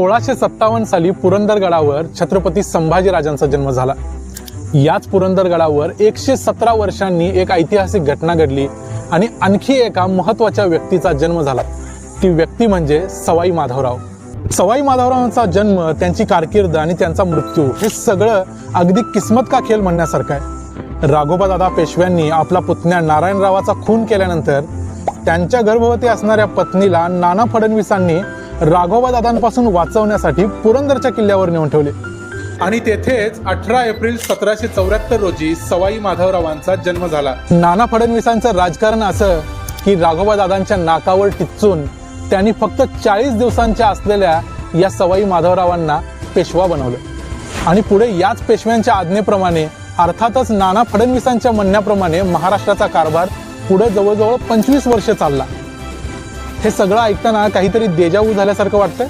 सोळाशे सत्तावन्न साली पुरंदरगडावर छत्रपती संभाजीराजांचा जन्म झाला. याच पुरंदरगडावर एकशे सतरा वर्षांनी एक ऐतिहासिक घटना घडली आणि आणखी एका महत्त्वाच्या व्यक्तीचा जन्म झाला. ती व्यक्ती म्हणजे सवाई माधवराव. सवाई माधवरावांचा जन्म त्यांची कारकीर्द आणि त्यांचा मृत्यू हे सगळं अगदी किस्मत का खेळ म्हणण्यासारखं आहे. राघोबा दादा पेशव्यांनी आपला पुतण्या नारायणरावाचा खून केल्यानंतर त्यांच्या गर्भवती असणाऱ्या पत्नीला नाना फडणवीसांनी राघोबा दादांपासून वाचवण्यासाठी पुरंदरच्या किल्ल्यावर नेऊन ठेवले. आणि तेथेच अठरा एप्रिल सतराशे चौऱ्याहत्तर रोजी सवाई माधवरावांचा जन्म झाला. नाना फडणवीसांचं राजकारण असं की राघोबा दादांच्या नाकावर टिच्चून त्यांनी फक्त चाळीस दिवसांच्या असलेल्या या सवाई माधवरावांना पेशवा बनवलं. आणि पुढे याच पेशव्यांच्या आज्ञेप्रमाणे अर्थातच नाना फडणवीसांच्या म्हणण्याप्रमाणे महाराष्ट्राचा कारभार पुढे जवळजवळ पंचवीस वर्ष चालला. हे सगळं ऐकताना काहीतरी देजावू झाल्यासारखं वाटतं